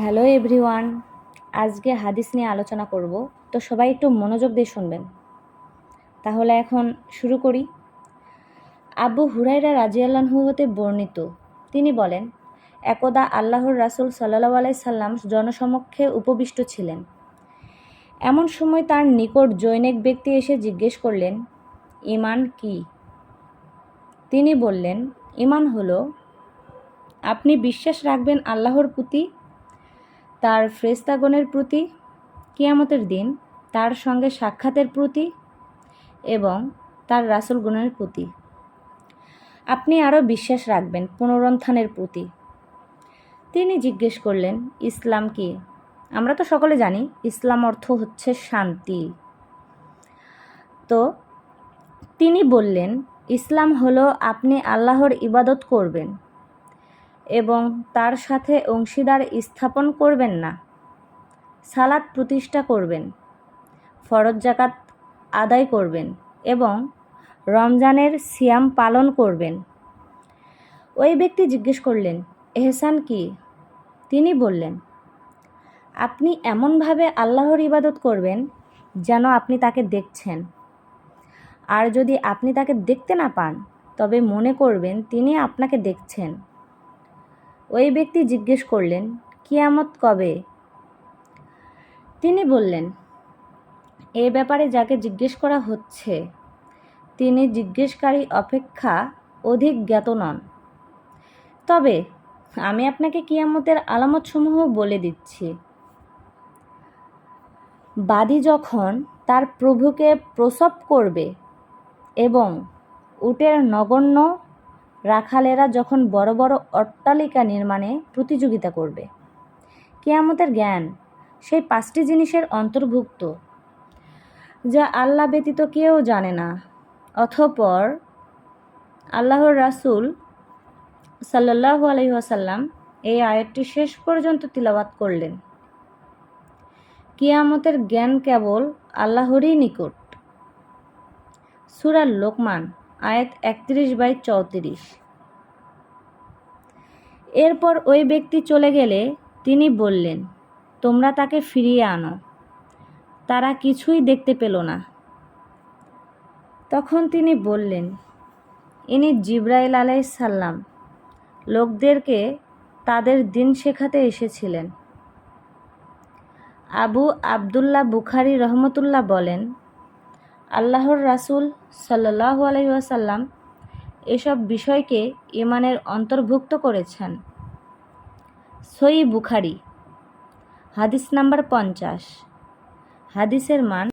Hello everyone, আজকে হাদিস নিয়ে আলোচনা করব। তো সবাই একটু মনোযোগ দিয়ে শুনবেন। তাহলে এখন শুরু করি। আবু হুরাইরা রাজিয়াল্লাহু হতে বর্ণিত। তিনি বলেন, একদা আল্লাহর রাসূল সাল্লাহ আলাই সাল্লাম জনসমক্ষে উপবিষ্ট ছিলেন। এমন সময় তার নিকট জৈনিক ব্যক্তি এসে জিজ্ঞেস করলেন, ইমান কি? তিনি বললেন, ইমান হলো, আপনি বিশ্বাস রাখবেন আল্লাহর প্রতি তার ফ্রেস্তাগণের প্রতি, কিয়ামতের দিন তার সঙ্গে সাক্ষাতের প্রতি এবং তার রাসুলগণের প্রতি। আপনি আরও বিশ্বাস রাখবেন পুনরুত্থানের প্রতি। তিনি জিজ্ঞেস করলেন, ইসলাম কি? আমরা তো সকলে জানি, ইসলাম অর্থ হচ্ছে শান্তি। তো তিনি বললেন, ইসলাম হলো আপনি আল্লাহর ইবাদত করবেন। এবং তার সাথে অংশীদার স্থাপন করবেন না। সালাদ প্রতিষ্ঠা করবেন। ফরজ জাকাত আদায় করবেন এবং রমজানের সিয়াম পালন করবেন। ওই ব্যক্তি জিজ্ঞেস করলেন, এহসান কি? তিনি বললেন, আপনি এমনভাবে আল্লাহর ইবাদত করবেন যেন আপনি তাকে দেখছেন। আর যদি আপনি তাকে দেখতে না পান, তবে মনে করবেন তিনি আপনাকে দেখছেন। ওই ব্যক্তি জিজ্ঞেস করলেন, কিয়ামত কবে? তিনি বললেন, এ ব্যাপারে যাকে জিজ্ঞেস করা হচ্ছে, তিনি জিজ্ঞেসকারী অপেক্ষা অধিক জ্ঞাত নন। তবে আমি আপনাকে কিয়ামতের আলামতসমূহ বলে দিচ্ছি। বাদী যখন তার প্রভুকে প্রসব করবে এবং উটের নগণ্য রাখালেরা যখন বড় বড় অট্টালিকা নির্মাণে প্রতিযোগিতা করবে। কেয়ামতের জ্ঞান, সেই পাঁচটি জিনিসের অন্তর্ভুক্ত, যা আল্লাহ ব্যতীত কেউ জানে না। অথপর আল্লাহর রাসুল সাল্লাহ আলহিহাসাল্লাম এই আয়াতটি শেষ পর্যন্ত তিলাবাত করলেন। কিয়ামতের জ্ঞান কেবল আল্লাহরই নিকট। সুরার লোকমান আয়াত একত্রিশ বাই চৌত্রিশ। এরপর ওই ব্যক্তি চলে গেলে তিনি বললেন, তোমরা তাকে ফিরিয়ে আনো। তারা কিছুই দেখতে পেল না। তখন তিনি বললেন, ইনি জিব্রাইল আলাইসাল্লাম লোকদেরকে তাদের দিন শেখাতে এসেছিলেন। আবু আবদুল্লাহ বুখারি রহমতুল্লাহ বলেন আল্লাহর রাসুল সাল্লাহ আলহিহাসাল্লাম এসব বিষয়কে ইমানের অন্তর্ভুক্ত করেছেন। সই বুখারি, হাদিস নাম্বার পঞ্চাশ। হাদিসের মান